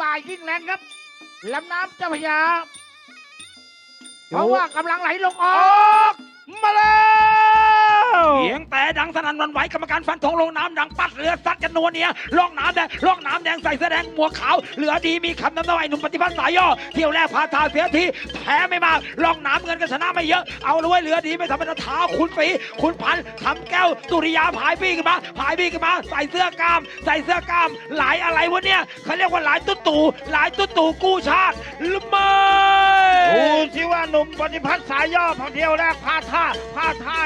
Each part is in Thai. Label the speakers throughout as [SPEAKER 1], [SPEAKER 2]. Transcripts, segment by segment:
[SPEAKER 1] บ่ายยิ่งแรงครับลำน้ำเจ้าพระยา เพราะว่ากำลังไหลลงออก
[SPEAKER 2] มาแล้ว
[SPEAKER 3] เสียงแต่ ดังสนั่นวันไหวกรรมการฟันธงลงน้ำดังปัดเรือซัดกันนัวเนียล่องน้ำแดงล่องน้ำแดงใส่เสื้อแดงหมวกขาว เหลือดีมีคำนำหน้าไอ้หนุ่มปฏิพัฒน์สายย่อเที่ยวแรกพาทาเสียทีแพ้ไม่มากล่องน้ำเงินก็ชนะไม่เยอะเอาเลยเว้ยเหลือดีไม่ธรรมดาเท้าคุณฝีคุณพันทำแก้วตุริยาผายบี้ขึ้นมาผายบี้ขึ้นมาใส่เสื้อกล้าม ใส่เสื้อกล้ามหลายอะไรวะเนี่ยเขาเรียกว่าหลายตุ๊ตู่หลายตุ๊ตู่กู้ชาติหรือไม่
[SPEAKER 2] ดูสิว่าหนุ่มปฏิพัฒน์สายย่อพอเที่ยวแรกพาท่า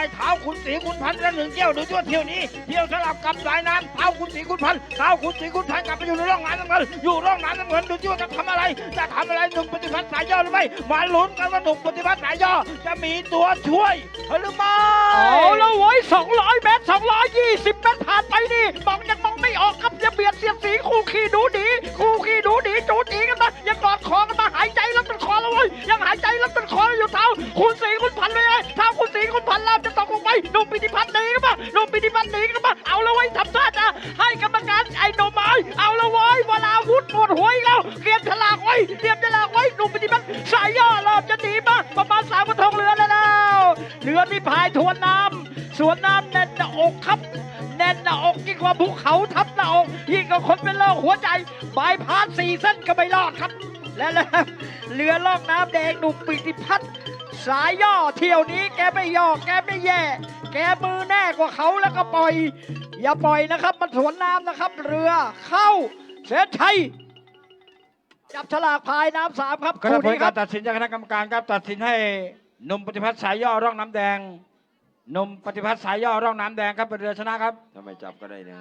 [SPEAKER 2] ให้เท้าคุณสีคุณพันธ์แล้วหนึ่งเที่ยวดูที่วเที่ยวนี้เที่ยวสลับกับสายน้ำเท้าคุณสีคุณพันธ์เท้าคุณสีคุณพันธ์กลับไปอยู่ในร่องน้ำน้ำเงินอยู่ร่องน้ำน้ำเงินดูที่ว่าจะทำอะไรจะทำอะไรหนุ่มปฏิพัฒน์สายย่อหรือไม่มาลุ้นกันว่าหนุ่มปฏิพัฒน์สายย่อจะมีตัวช่วยหรือไม่
[SPEAKER 4] เอาแล้วเว้ย200เมตร220เมตรผ่านไปนี่มองยังมองไม่ออกครับอย่าเบียดเสียดสีคู่ขี้ดูดีคู่ คุณสีคุณพันลามจะตกลงไปหนุ่มปิติพัฒน์หนีกันมาหนุ่มปิติพัฒน์หนีกันมาเอาล้วเว้ยทำท่าจะให้กรรมการไอ้หนุ่มไม้เอาล้วเว้ยวราวุธปวดหัวอีกแล้วเตรียมฉลากไว้เตรียมฉลากไว้หนุ่มปิติพัฒน์สายย่อเริ่มจะหนีมาประมาณสามกระทงเรือแล้วเรือที่พายทวนน้ำสวนน้ำแน่นอกครับแน่นหน้าอกยิ่งกว่าภูเขาทับหน้าอกยิ่งกว่าคนเป็นโรคหัวใจบายพาสสี่เส้นก็ไม่รอดครับ และแล้วเรือล่องน้ำแดงหนุ่มปิติพัฒน์ สายย่อเที่ยวนี้แกไม่ย่อแกไม่แย่ แกมือแน่กว่าเขาแล้วก็ปล่อย อย่าปล่อยนะครับมันสวนน้ำนะครับ เรือเข้าเส้นชัยจับฉลากพายน้ำสามครับ
[SPEAKER 2] คณะ
[SPEAKER 4] คู่
[SPEAKER 2] ผล
[SPEAKER 4] นี้ค
[SPEAKER 2] กา
[SPEAKER 4] รั
[SPEAKER 2] ร
[SPEAKER 4] บ
[SPEAKER 2] ตัดสินจากคณะกรรมการครับตัดสินให้หนุ่มปฏิพัฒน์สายย่อร่องน้ำแดงหนุ่มปฏิพัฒน์สายย่อร่องน้ำแดงครับเป็นเรือชนะครับ
[SPEAKER 3] ทำไมจับก็ได้นะ